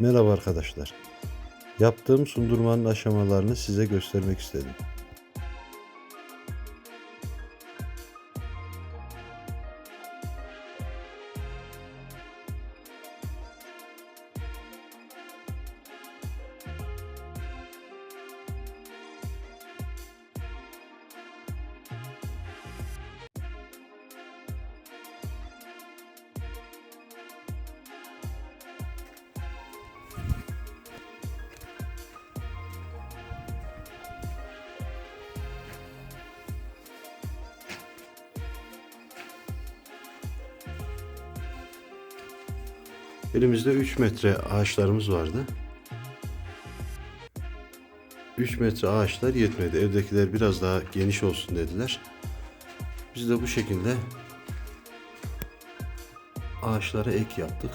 Merhaba arkadaşlar. Yaptığım sundurmanın aşamalarını size göstermek istedim. Elimizde 3 metre ağaçlarımız vardı. 3 metre ağaçlar yetmedi. Evdekiler biraz daha geniş olsun dediler. Biz de bu şekilde ağaçlara ek yaptık.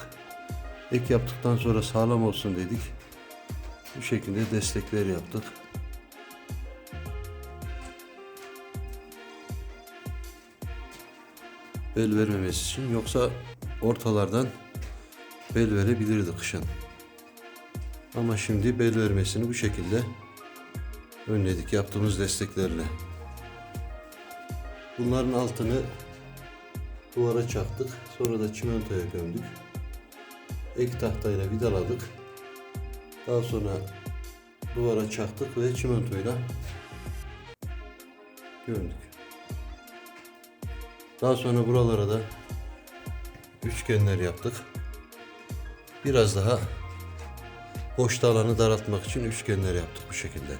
Ek yaptıktan sonra sağlam olsun dedik. Bu şekilde destekler yaptık. Bel vermemesi için yoksa ortalardan bel verebilirdi kışın. Ama şimdi bel vermesini bu şekilde önledik yaptığımız desteklerle. Bunların altını duvara çaktık. Sonra da çimentoya gömdük. Ek tahtayla vidaladık. Daha sonra duvara çaktık ve çimentoyla gömdük. Daha sonra buralara da üçgenler yaptık. Biraz daha boşta alanı daraltmak için üçgenler yaptık bu şekilde.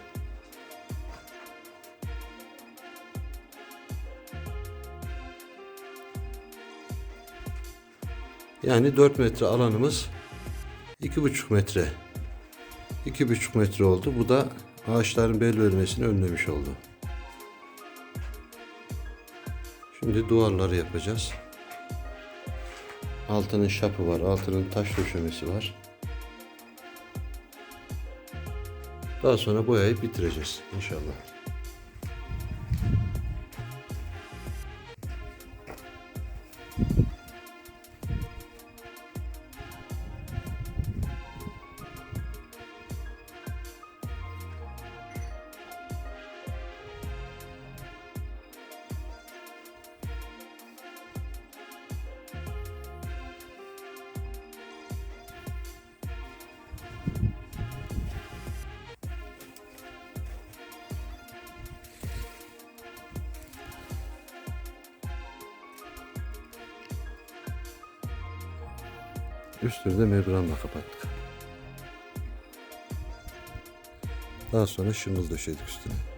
Yani 4 metre alanımız 2,5 metre. 2,5 metre oldu. Bu da ağaçların bel vermesini önlemiş oldu. Şimdi duvarları yapacağız. Altının şapı var, altının taş döşemesi var. Daha sonra boyayıp bitireceğiz inşallah. Üstünü de membranla kapattık. Daha sonra şımıl döşedik üstüne.